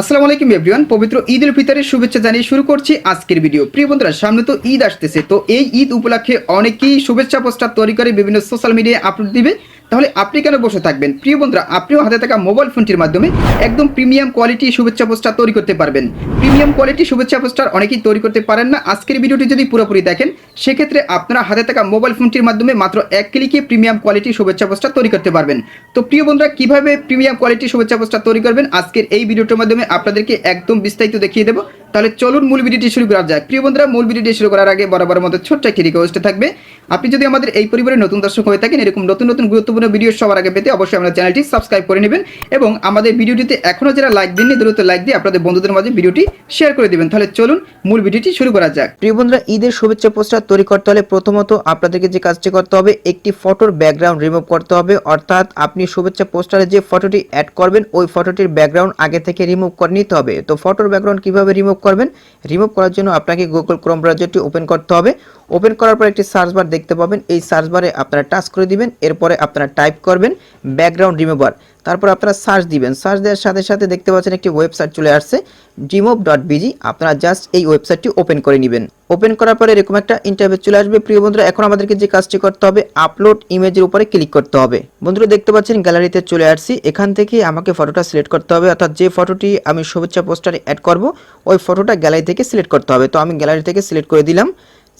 আসসালামু আলাইকুম এভরিওয়ান পবিত্র ঈদ উল ফিতরের শুভেচ্ছা জানিয়ে শুরু করছি আজকের ভিডিও। প্রিয় বন্ধুরা, সামনে তো ঈদ আসতেছে, তো এই ঈদ উপলক্ষে অনেকেই শুভেচ্ছা পোস্টার তৈরি করে বিভিন্ন সোশ্যাল মিডিয়ায় আপলোড দিবে। তাহলে আপনি কেন বসে থাকবেন? প্রিয় বন্ধুরা, আপনিও হাতে থাকা মোবাইল ফোনটির মাধ্যমে একদম প্রিমিয়াম কোয়ালিটি শুভেচ্ছা পোস্টার তৈরি করতে পারবেন। প্রিমিয়াম কোয়ালিটি শুভেচ্ছা পোস্টার অনেকেই তৈরি করতে পারেন না। আজকের ভিডিওটি যদি পুরোপুরি দেখেন, সেক্ষেত্রে আপনারা হাতে থাকা মোবাইল ফোনটির মাধ্যমে মাত্র এক ক্লিকে প্রিমিয়াম কোয়ালিটি শুভেচ্ছা পোস্টার তৈরি করতে পারবেন। তো প্রিয় বন্ধুরা, কীভাবে প্রিমিয়াম কোয়ালিটি শুভেচ্ছা পোস্টার তৈরি করবেন? আজকের এই ভিডিওটির মাধ্যমে আপনাদেরকে একদম বিস্তারিত দেখিয়ে দেবো। তাহলে চলুন মূল ভিডিওটি শুরু করা যাক। প্রিয় বন্ধুরা, মূল ভিডিওটি শুরু করার আগে বরাবর মতো ছোট্ট একটি রিকোয়েস্ট থাকবে। আপনি যদি আমাদের এই পরিবারের নতুন দর্শক হয়ে থাকেন, এরকম নতুন নতুন গুরুত্বপূর্ণ ভিডিও সবার আগে পেতে অবশ্যই আমাদের চ্যানেলটি সাবস্ক্রাইব করে নেবেন এবং আমাদের ভিডিওটিতে এখনও যারা লাইক দিননি, দ্রুত লাইক দিয়ে আপনাদের বন্ধুদের মাঝে ভিডিওটি শেয়ার করে দিবেন। তাহলে চলুন মূল ভিডিওটি শুরু করা যাক। প্রিয় বন্ধুরা, ঈদের শুভেচ্ছা পোস্টার তৈরি করতে হলে প্রথমত আপনাদেরকে যে কাজটি করতে হবে, একটি ফটোর ব্যাকগ্রাউন্ড রিমুভ করতে হবে। অর্থাৎ আপনি শুভেচ্ছা পোস্টারে যে ফটোটি অ্যাড করবেন, ওই ফটোটির ব্যাকগ্রাউন্ড আগে থেকে রিমুভ করে নিতে হবে। তো ফটোর ব্যাকগ্রাউন্ড কীভাবে রিমুভ করবেন? রিমুভ করার জন্য আপনাকে গুগল ক্রোম ব্রাউজারটি ওপেন করতে হবে। ওপেন করার পর একটি সার্চ বার দেখতে পাবেন। এই সার্চ বারে আপনারা টাচ করে দিবেন, এরপরে আপনারা টাইপ করবেন ব্যাকগ্রাউন্ড রিমুভার। তারপর আপনারা সার্চ দিবেন। সার্চ দেওয়ার সাথে সাথে দেখতে পাচ্ছেন একটি ওয়েবসাইট চলে আসছে ডিমোভ ডট বিজি আপনারা জাস্ট এই ওয়েবসাইটটি ওপেন করে নেবেন। ওপেন করার পরে এরকম একটা ইন্টারভিউ চলে আসবে। প্রিয় বন্ধুরা, এখন আমাদেরকে যে কাজটি করতে হবে আপলোড ইমেজের উপরে ক্লিক করতে হবে। বন্ধুরা, দেখতে পাচ্ছেন গ্যালারিতে চলে আসছি। এখান থেকে আমাকে ফটোটা সিলেক্ট করতে হবে। অর্থাৎ যে ফটোটি আমি শুভেচ্ছা পোস্টারে অ্যাড করব, ওই ফটোটা গ্যালারি থেকে সিলেক্ট করতে হবে। তো আমি গ্যালারি থেকে সিলেক্ট করে দিলাম।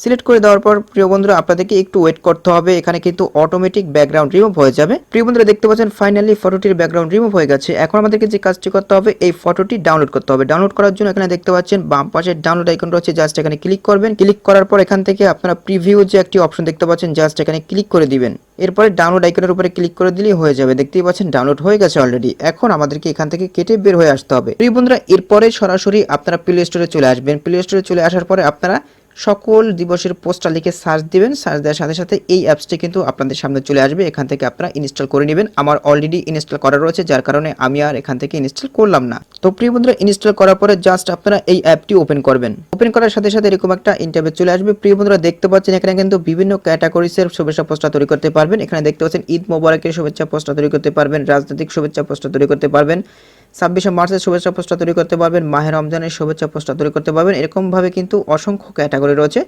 সিলেক্ট করে দেওয়ার পর, প্রিয় বন্ধুরা, আপনাদেরকে একটু ওয়েট করতে হবে। এখানে কিন্তু অটোমেটিক ব্যাকগ্রাউন্ড রিমুভ হয়ে যাবে। প্রিয় বন্ধুরা, দেখতে পাচ্ছেন ফাইনালি ফটোটির ব্যাকগ্রাউন্ড রিমুভ হয়ে গেছে। এখন আমাদেরকে যে কাজটি করতে হবে, এই ফটোটি ডাউনলোড করতে হবে। ডাউনলোড করার জন্য এখানে দেখতে পাচ্ছেন, বাম পাশে ডাউনলোড আইকন রয়েছে জাস্ট এখানে ক্লিক করবেন। ক্লিক করার পর এখান থেকে আপনারা প্রিভিউ যে একটি অপশন দেখতে পাচ্ছেন জাস্ট এখানে ক্লিক করে দিবেন। এরপরে ডাউনলোড আইকনের উপরে ক্লিক করে দিলেই হয়ে যাবে। দেখতেই পাচ্ছেন ডাউনলোড হয়ে গেছে অলরেডি এখন আমাদেরকে এখান থেকে কেটে বের হয়ে আসতে হবে। প্রিয় বন্ধুরা, এরপরে সরাসরি আপনারা প্লে স্টোরে চলে আসবেন। প্লে স্টোরে চলে আসার পরে আপনারা সকল দিবসের পোস্টটা লিখে সার্চ দিবেন, সার্চ দেওয়ার সাথে সাথে এই অ্যাপসটি কিন্তু আপনাদের সামনে চলে আসবে। এখান থেকে আপনারা ইনস্টল করে নেবেন। আমার অলরেডি ইনস্টল করা রয়েছে, যার কারণে আমি আর এখান থেকে ইনস্টল করলাম না। তো প্রিয় বন্ধুরা ইনস্টল করার পরে জাস্ট আপনারা এই অ্যাপটি ওপেন করবেন। ওপেন করার সাথে সাথে এরকম একটা ইন্টারভিউ চলে আসবে। প্রিয় বন্ধুরা, দেখতে পাচ্ছেন এখানে কিন্তু বিভিন্ন ক্যাটাগরিসের শুভেচ্ছা পোস্টার তৈরি করতে পারবেন। এখানে দেখতে পাচ্ছেন ঈদ মোবারকের শুভেচ্ছা পোস্টার তৈরি করতে পারবেন, রাজনৈতিক শুভেচ্ছা পোস্টার তৈরি করতে পারবেন, ছাব্বিশে মার্চের শুভেচ্ছা পোস্টার তৈরি করতে পারবেন, মাহে রমজানের শুভেচ্ছা পোস্টার তৈরি করতে পারবেন, এরকমভাবে কিন্তু অসংখ্য ক্যাটাগরি রয়েছে।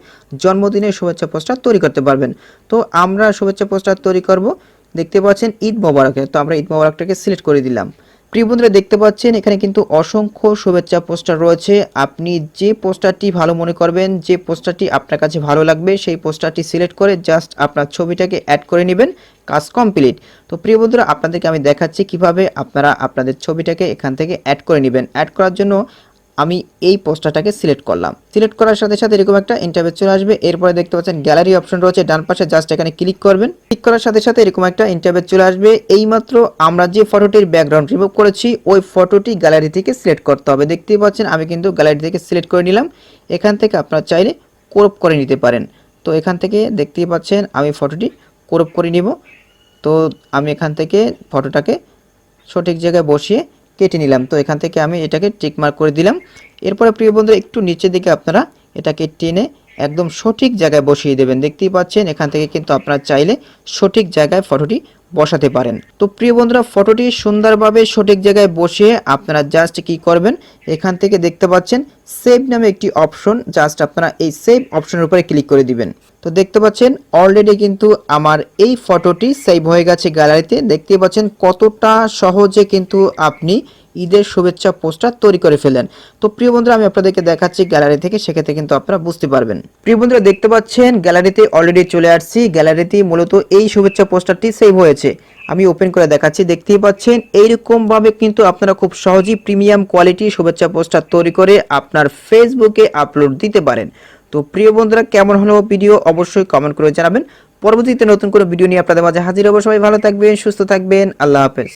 জন্মদিনের শুভেচ্ছা পোস্টার তৈরি করতে পারবেন। তো আমরা শুভেচ্ছা পোস্টার তৈরি করব। দেখতে পাচ্ছেন ঈদ মোবারকে, তো আমরা ঈদ মোবারকটাকে সিলেক্ট করে দিলাম। প্রিয় বন্ধুরা, দেখতে পাচ্ছেন, এখানে কিন্তু অসংখ্য শুভেচ্ছা পোস্টার রয়েছে। আপনি যে পোস্টারটি ভালো মনে করবেন, যে পোস্টারটি আপনার কাছে ভালো লাগবে, সেই পোস্টারটি সিলেক্ট করে জাস্ট আপনার ছবিটাকে অ্যাড করে নেবেন, কাজ কমপ্লিট তো প্রিয় বন্ধুরা, আপনাদেরকে আমি দেখাচ্ছি কীভাবে আপনারা আপনাদের ছবিটাকে এখান থেকে অ্যাড করে নেবেন। অ্যাড করার জন্য আমি এই পোস্টারটাকে সিলেক্ট করলাম। সিলেক্ট করার সাথে সাথে এরকম একটা ইন্টারভিউ চলে আসবে। এরপরে দেখতে পাচ্ছেন গ্যালারি অপশন রয়েছে, ডান পাশে জাস্ট এখানে ক্লিক করবেন। ক্লিক করার সাথে সাথে এরকম একটা ইন্টারভিউ চলে আসবে। এইমাত্র আমরা যে ফটোটির ব্যাকগ্রাউন্ড রিমুভ করেছি, ওই ফটোটি গ্যালারি থেকে সিলেক্ট করতে হবে। দেখতেই পাচ্ছেন আমি কিন্তু গ্যালারি থেকে সিলেক্ট করে নিলাম। এখান থেকে আপনারা চাইলে ক্রপ করে নিতে পারেন। তো এখান থেকে দেখতেই পাচ্ছেন আমি ফটোটি ক্রপ করে নিব। তো আমি এখান থেকে ফটোটাকে সঠিক জায়গায় বসিয়ে কেটে নিলাম। তো এখান থেকে আমি এটাকে টিক মার্ক করে দিলাম। এরপরে প্রিয় বন্ধুরা, একটু নিচের দিকে আপনারা এটাকে টেনে একদম সঠিক জায়গায় বসিয়ে দেবেন। দেখতেই পাচ্ছেন, এখান থেকে কিন্তু আপনারা চাইলে সঠিক জায়গায় ফটোটি বসাতে পারেন। তো প্রিয় বন্ধুরা, ফটোটি সুন্দরভাবে সঠিক জায়গায় বসিয়ে আপনারা জাস্ট কি করবেন? এখান থেকে দেখতে পাচ্ছেন সেভ নামে একটি অপশন জাস্ট আপনারা এই সেভ অপশনের উপরে ক্লিক করে দিবেন। তো দেখতে পাচ্ছেন অলরেডি কিন্তু আমার এই ফটোটি সেভ হয়ে গেছে গ্যালারিতে দেখতে পাচ্ছেন, কতটা সহজে কিন্তু আপনি ঈদের শুভেচ্ছা পোস্টার তৈরি করে ফেলেন তো প্রিয় বন্ধুরা, আমি আপনাদেরকে দেখাচ্ছি গ্যালারি থেকে, সেক্ষেত্রে কিন্তু আপনারা বুঝতে পারবেন। প্রিয় বন্ধুরা, দেখতে পাচ্ছেন, গ্যালারিতে অলরেডি চলে আসছি। গ্যালারিতে মূলত এই শুভেচ্ছা পোস্টারটি সেভ হয়েছে। আমি ওপেন করে দেখাচ্ছি। দেখতেই পাচ্ছেন, এইরকমভাবে কিন্তু আপনারা খুব সহজেই প্রিমিয়াম কোয়ালিটি শুভেচ্ছা পোস্টার তৈরি করে আপনার ফেসবুকে আপলোড দিতে পারেন। তো প্রিয় বন্ধুরা, কেমন হলো ভিডিও অবশ্যই কমেন্ট করে জানাবেন। পরবর্তীতে নতুন কোনো ভিডিও নিয়ে আপনাদের মাঝে হাজির হব। সবাই ভালো থাকবেন, সুস্থ থাকবেন। আল্লাহ হাফেজ।